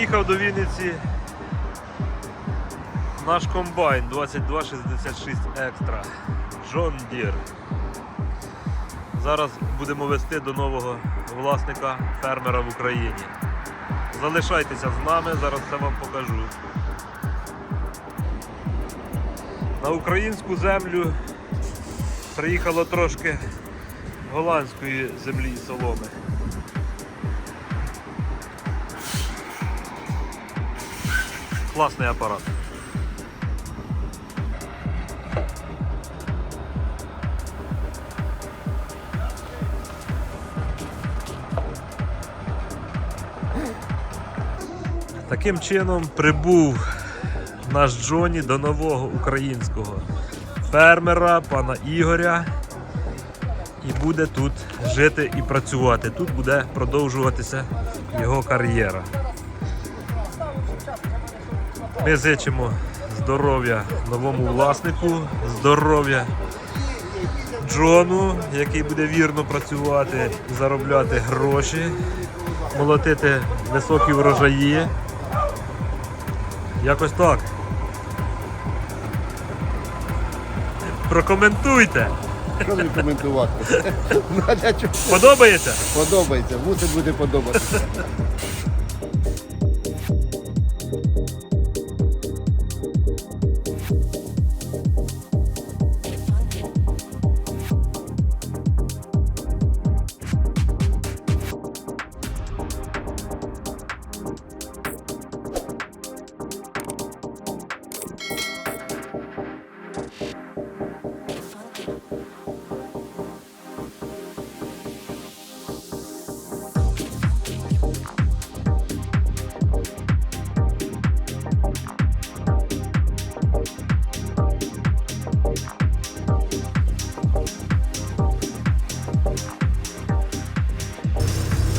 Приїхав до Вінниці наш комбайн 2266 Extra John Deere. Зараз будемо вести до нового власника фермера в Україні. Залишайтеся з нами, зараз все вам покажу. На українську землю приїхало трошки голландської землі і соломи. Класний апарат. Таким чином прибув наш Джоні до нового українського фермера, пана Ігоря, і буде тут жити і працювати. Тут буде продовжуватися його кар'єра. Ми зичимо здоров'я новому власнику, здоров'я Джону, який буде вірно працювати, заробляти гроші, молотити високі врожаї. Якось так. Прокоментуйте. Що мені коментувати? Подобається? подобається, мусить буде подобатися.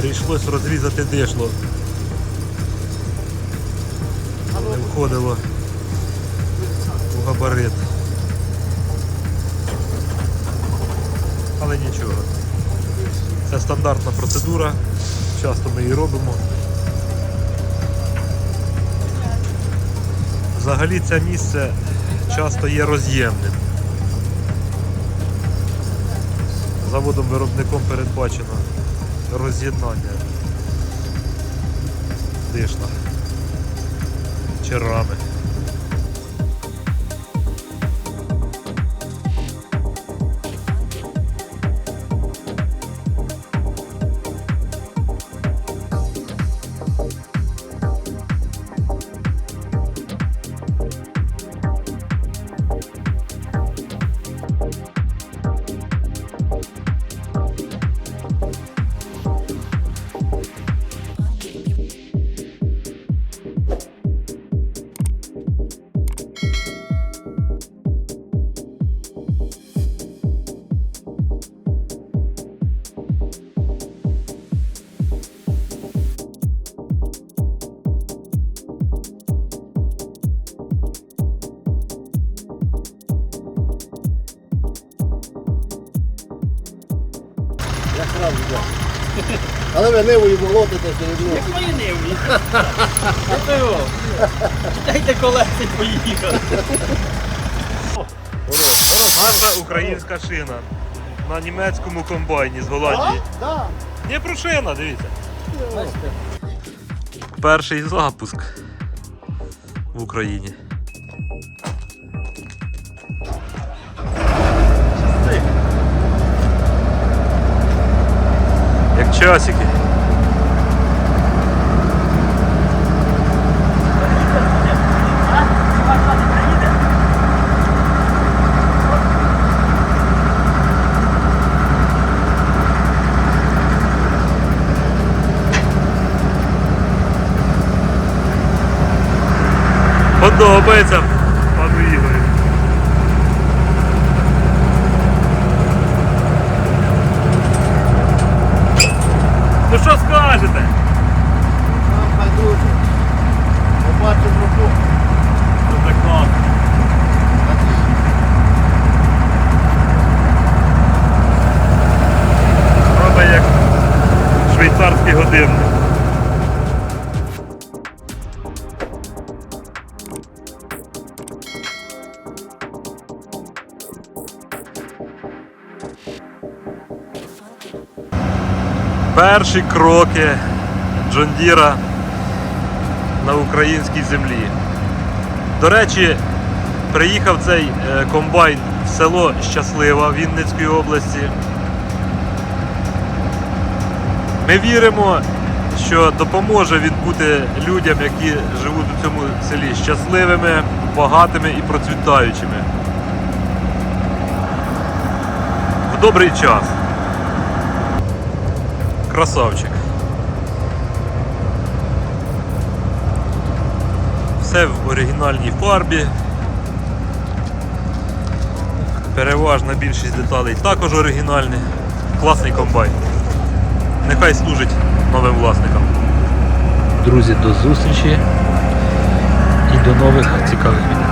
Прийшлось розрізати дишло. Входило у габарит. Але нічого. Це стандартна процедура. Часто ми її робимо. Взагалі це місце часто є роз'ємним. Заводом-виробником передбачено роз'єднання дишла чи рами. Я сразу да. Але ви нивою молотите все одно. Як. Це його. Дайте колеси поїхали. Наша українська шина на німецькому комбайні з Голландії. Да. Не пружина, дивіться. Перший запуск в Україні. Часики. Подобається швейцарський годинник. Перші кроки Джондіра на українській землі. До речі, приїхав цей е, комбайн в село Щаслива Вінницької області. Ми віримо, що допоможе він бути людям, які живуть у цьому селі щасливими, багатими і процвітаючими. В добрий час. Красавчик. Все в оригінальній фарбі. Переважна більшість деталей також оригінальні. Класний комбайн. Нехай служить новим власникам. Друзі, до зустрічі і до нових цікавих відео.